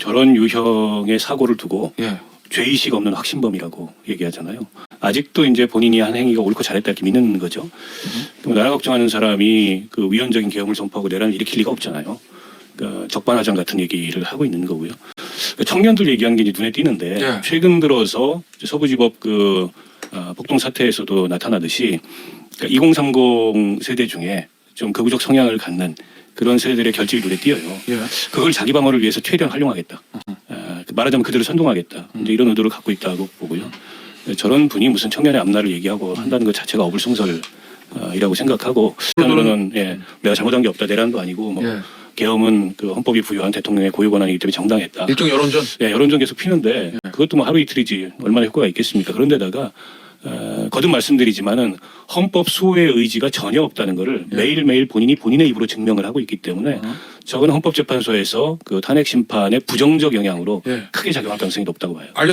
저런 유형의 사고를 두고 예. 죄의식 없는 확신범이라고 얘기하잖아요. 아직도 이제 본인이 한 행위가 옳고 잘했다 이렇게 믿는 거죠. 그럼 나라 걱정하는 사람이 그 위헌적인 계엄을 선포하고 내란을 일으킬 리가 없잖아요. 그러니까 적반하장 같은 얘기를 하고 있는 거고요. 그러니까 청년들 얘기한 게 이제 눈에 띄는데 예. 최근 들어서 서부지법 그 아, 폭동 사태에서도 나타나듯이 그러니까 2030 세대 중에 좀 극우적 성향을 갖는 그런 세대들의 결집이 눈에 띄어요. 예. 그걸 자기 방어를 위해서 최대한 활용하겠다. 아, 그 말하자면 그대로 선동하겠다. 이제 이런 의도를 갖고 있다고 보고요. 네, 저런 분이 무슨 청년의 앞날을 얘기하고 한다는 것 자체가 어불성설이라고 생각하고 한편으로는 예, 내가 잘못한 게 없다. 내란도 아니고 뭐 예. 계엄은 그 헌법이 부여한 대통령의 고유 권한이기 때문에 정당했다. 일종 여론전. 예, 여론전 계속 피는데 그것도 뭐 하루 이틀이지 얼마나 효과가 있겠습니까? 그런데다가 어, 거듭 말씀드리지만은 헌법 수호의 의지가 전혀 없다는 것을 매일 매일 본인이 본인의 입으로 증명을 하고 있기 때문에 어. 저건 헌법재판소에서 그 탄핵 심판의 부정적 영향으로 예. 크게 작용할 가능성이 높다고 봐요.